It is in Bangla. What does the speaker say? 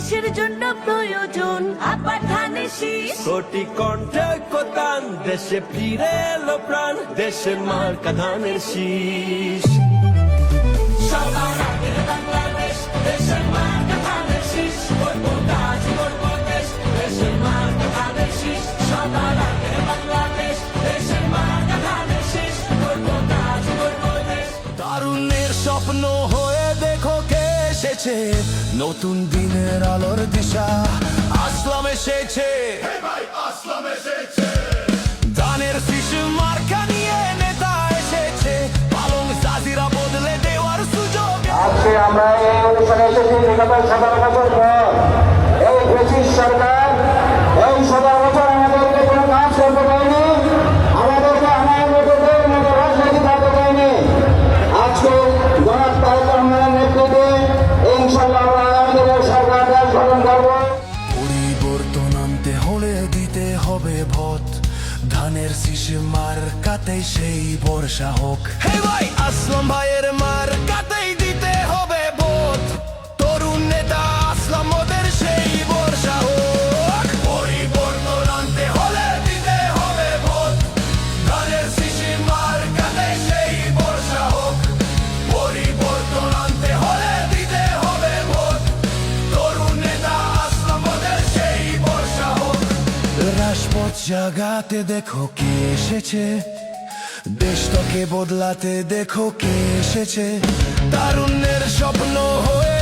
দেশের জন্য প্রয়োজন। আবার ধানের শীষ কোটি কণ্ঠে কোতান দেশে ফিরে এলো প্রাণ দেশে শীষ। সবার আগে বাংলাদেশ দেশের মার্কা ধানের শীষ। করব কাজ করব দেশ দেশের মার্কা ধানের শীষ। সবার আগে বাংলাদেশ দেশের মার্কা ধানের শীষ। করব কাজ করব দেশ। তারুণ্যের স্বপ্ন হয়ে দেখো কে এসেছে নতুন দিনের আলোর দিশা। আসলাম এসেছে। দানের শিশু মার্কা নিয়ে নেতা এসেছে। পালং সাজিরা বদলে দেওয়ার সুযোগ। আজকে আমরা এই অনুষ্ঠানে এসেছি বিগত সতেরো বছর পর এই ব্রিটিশ সরকার হবে ভোট। ধানের শিশু মার কাতে সেই বর্ষা হোক। হে ভাই আসলাম ভাইয়ের মার রাজপথ জাগাতে দেখো কে এসেছে। দেশটাকে বদলাতে দেখো কে এসেছে। তারুণ্যের স্বপ্ন হয়ে